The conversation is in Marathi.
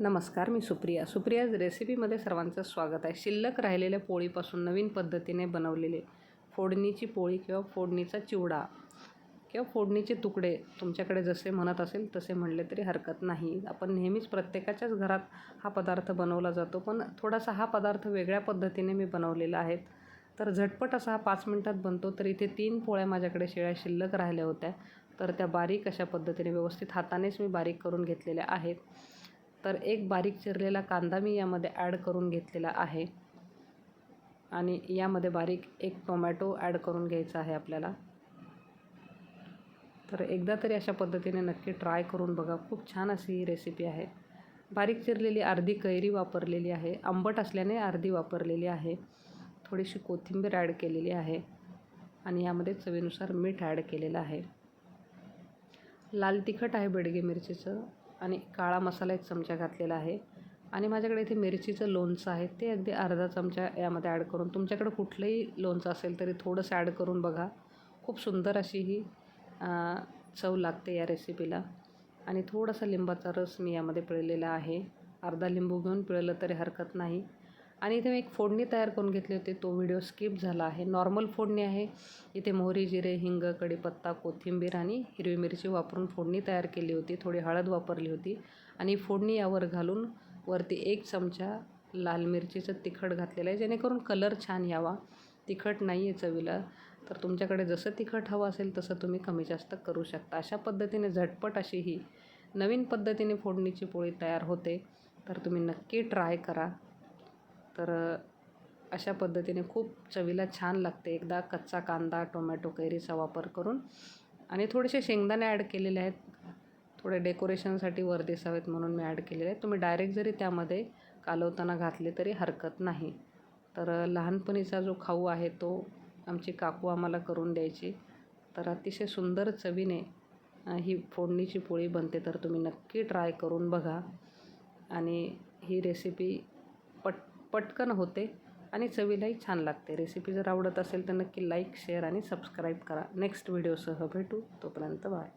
नमस्कार मी सुप्रिया. सुप्रियाज रेसिपीमध्ये सर्वांचं स्वागत आहे. शिल्लक राहिलेल्या पोळीपासून नवीन पद्धतीने बनवलेले फोडणीची पोळी किंवा फोडणीचा चिवडा किंवा फोडणीचे तुकडे तुमच्याकडे जसे म्हणत असेल तसे म्हणले तरी हरकत नाही. आपण नेहमीच प्रत्येकाच्याच घरात हा पदार्थ बनवला जातो पण थोडासा हा पदार्थ वेगळ्या पद्धतीने मी बनवलेला आहे. तर झटपट असा हा पाच मिनटात बनतो तर इथे तीन पोळ्या माझ्याकडे शेळ्या शिल्लक राहिल्या होत्या. तर त्या बारीक अशा पद्धतीने व्यवस्थित हातानेच मी बारीक करून घेतलेल्या आहेत. तर एक बारीक चिरलेला कांदा मी यामध्ये ॲड करून घेतलेला आहे. आणि यामध्ये बारीक एक टोमॅटो ॲड करून घ्यायचा आहे आपल्याला. तर एकदा तरी अशा पद्धतीने नक्की ट्राय करून बघा. खूप छान अशी ही रेसिपी आहे. बारीक चिरलेली अर्धी कैरी वापरलेली आहे. आंबट असल्याने अर्धी वापरलेली आहे. थोडीशी कोथिंबीर ॲड केलेली आहे. आणि यामध्ये चवीनुसार मीठ ॲड केलेलं आहे. लाल तिखट आहे बेडगे मिरचीचं. आणि काळा मसाला एक चमचा घातलेला आहे. आणि माझ्याकडे इथे मिरचीचं लोणचं आहे. ते अगदी अर्धा चमचा यामध्ये ॲड करून. तुमच्याकडे कुठलंही लोणचं असेल तरी थोडंसं ॲड करून बघा. खूप सुंदर अशी ही चव लागते या रेसिपीला आणि थोडासा लिंबाचा रस मी यामध्ये पिळलेला आहे. अर्धा लिंबू घेऊन पिळलं तरी हरकत नाही. आणि इथे मी एक फोडणी तयार करून घेतली होती. तो व्हिडिओ स्किप झाला आहे. नॉर्मल फोडणी आहे. इथे मोहरी जिरे हिंग कढीपत्ता कोथिंबीर आणि हिरवी मिरची वापरून फोडणी तयार केली होती. थोडी हळद वापरली होती. आणि फोडणी यावर घालून वरती एक चमचा लाल मिरचीचं तिखट घातलेलं आहे. जेणेकरून कलर छान यावा. तिखट नाही आहे चवीला. तर तुमच्याकडे जसं तिखट हवं असेल तसं तुम्ही कमी जास्त करू शकता. अशा पद्धतीने झटपट अशी ही नवीन पद्धतीने फोडणीची पोळी तयार होते. तर तुम्ही नक्की ट्राय करा. तर अशा पद्धतीने खूप चवीला छान लागते. एकदा कच्चा कांदा टोमॅटो कैरीचा वापर करून आणि थोडेसे शेंगदाणे ॲड केलेले आहेत. थोडे डेकोरेशनसाठी वर दिसावेत म्हणून मी ॲड केलेले आहेत. तुम्ही डायरेक्ट जरी त्यामध्ये कालवताना घातले तरी हरकत नाही. तर लहानपणीचा जो खाऊ आहे तो आमची काकू आम्हाला करून द्यायची. तर अतिशय सुंदर चवीने ही फोडणीची पोळी बनते तर तुम्ही नक्की ट्राय करून बघा. आणि ही रेसिपी पट पटकन होते आणि चवीलाही छान लागते. रेसिपी जर आवडत असेल तर नक्की लाईक शेअर आणि सबस्क्राईब करा. नेक्स्ट व्हिडिओसह भेटू. तोपर्यंत बाय